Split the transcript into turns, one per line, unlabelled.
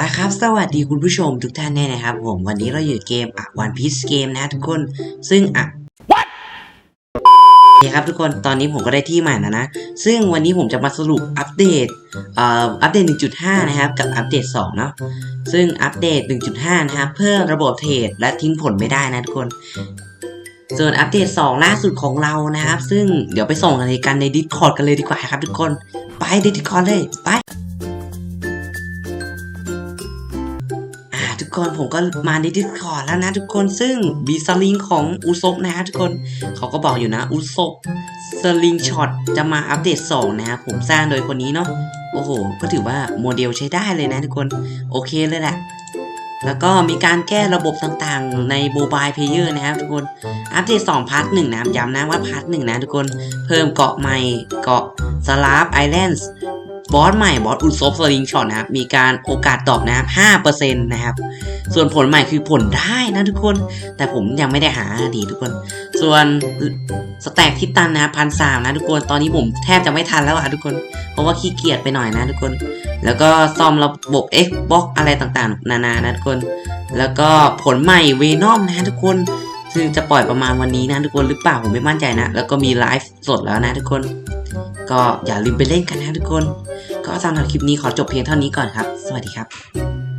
ละครับ สวัสดีคุณผู้ชมทุกท่านแน่นะครับผม วันนี้เราอยู่เกมอะวันพีซเกมนะทุกคน ซึ่งอะ What โอเคครับทุกคนตอนนี้ผมก็ได้ที่ใหม่แล้วนะ ซึ่งวันนี้ผมจะมาสรุปอัปเดตเอ่ออัปเดต 1.5 นะครับ กับอัปเดต 2 เนาะซึ่งอัปเดต 1.5 นะครับ เพิ่มระบบเทรดและทิ้งผลไม่ได้นะทุกคน ส่วนอัปเดต 2 ล่าสุดของเรานะครับ ซึ่งเดี๋ยวไปส่งอะไรกันใน Discord กันเลยดีกว่าครับทุกคน ไป Discord เลย ไป ทุกคนผมก็มาใน Discord แล้วนะทุกคนซึ่งบีสลิงของอุซบนะฮะทุกคนเขาก็บอกอยู่นะ อุซบสลิงช็อตจะมาอัปเดต 2 นะครับผมสร้างโดยคนนี้เนาะโอ้โห ก็ถือว่าโมเดลใช้ได้เลยนะทุกคน โอเคเลยแหละแล้วก็มีการแก้ระบบต่างๆ ในโมบายเพเยอร์นะครับทุกคน อัปเดต2พาร์ทหนึ่งนะครับย้ำนะว่าพาร์ทหนึ่งนะทุกคน เพิ่มเกาะใหม่เกาะสลาฟไอแลนด์ บอสใหม่บอสอุซบสลิงช็อตนะครับมีการโอกาสตอบนะครับ5%นะครับส่วนผลใหม่คือผลได้นะทุกคน แต่ผมยังไม่ได้หาดีทุกคน ส่วนสแต็กที่ตันนะพันสามนะทุกคนตอนนี้ผมแทบจะไม่ทันแล้วอะทุกคน เพราะว่าขี้เกียจไปหน่อยนะทุกคน แล้วก็ซ่อมระบบ Xbox อะไรต่างๆ นานานะทุกคน แล้วก็ผลใหม่เวนอมนะทุกคน ซึ่งจะปล่อยประมาณวันนี้นะทุกคนหรือเปล่าผมไม่มั่นใจนะ แล้วก็มีไลฟ์สดแล้วนะทุกคน ก็อย่าลืมไปเล่นกันนะทุกคน ก็สำหรับคลิปนี้ขอจบเพียงเท่านี้ก่อนครับ สวัสดีครับ